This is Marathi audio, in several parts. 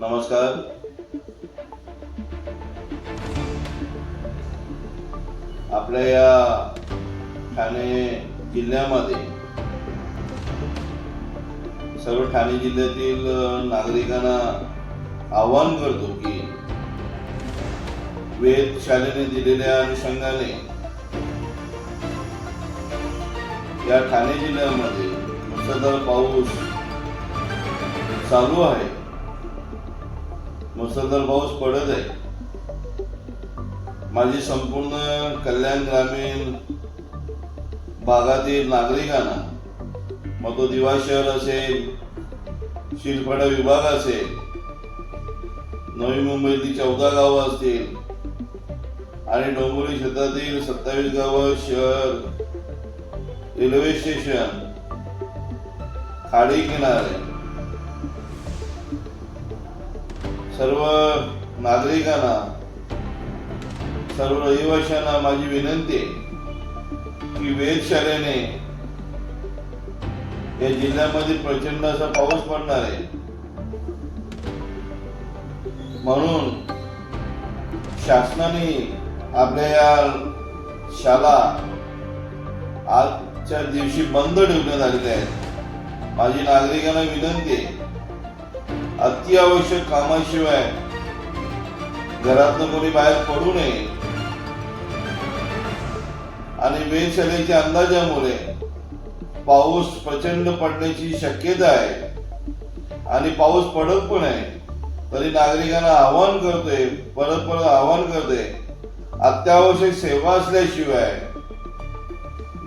नमस्कार. आपल्या या ठाणे जिल्ह्यामध्ये सर्व ठाणे जिल्ह्यातील नागरिकांना आवाहन करतो की वेधशाळेने दिलेल्या अनुषंगाने या ठाणे जिल्ह्यामध्ये मुसळधार पाऊस चालू आहे. मुसळधार पाऊस पडत आहे. माझी संपूर्ण कल्याण ग्रामीण भागातील नागरिकांना मग तो दिवा शहर असेल शिरफाडा विभाग असेल नवी मुंबईतील चौदा गावं असतील आणि डोंबिवली क्षेत्रातील सत्तावीस गावं शहर रेल्वे स्टेशन खाडी किनारे. सर्व नागरिकांना सर्व रहिवाशांना माझी विनंती आहे की वेधशाळेने या जिल्ह्यामध्ये प्रचंड असा पाऊस पडणार आहे. म्हणून शासनाने आपल्या या शाळा आजच्या दिवशी बंद ठेवण्यात आलेल्या आहेत. माझी नागरिकांना विनंती आहे अत्यावश्यक कामाशिवाय घरातनं कोणी बाहेर पडू नये. आणि वेधशाळेच्या अंदाजामुळे पाऊस प्रचंड पडण्याची शक्यता आहे. आणि पाऊस पडत पण आहे तरी नागरिकांना आवाहन करतोय परत परत आवाहन करतोय अत्यावश्यक सेवा असल्याशिवाय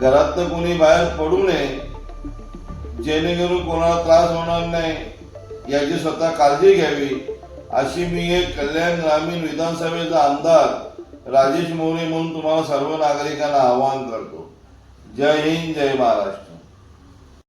घरातनं कोणी बाहेर पडू नये जेणेकरून कोणाला त्रास होणार नाही. याची स्वतः काळजी घ्यावी. अशी मी एक कल्याण ग्रामीण विधानसभेचा आमदार राजेश मोरे म्हणून तुम्हाला सर्व नागरिकांना आवाहन करतो. जय हिंद जय महाराष्ट्र.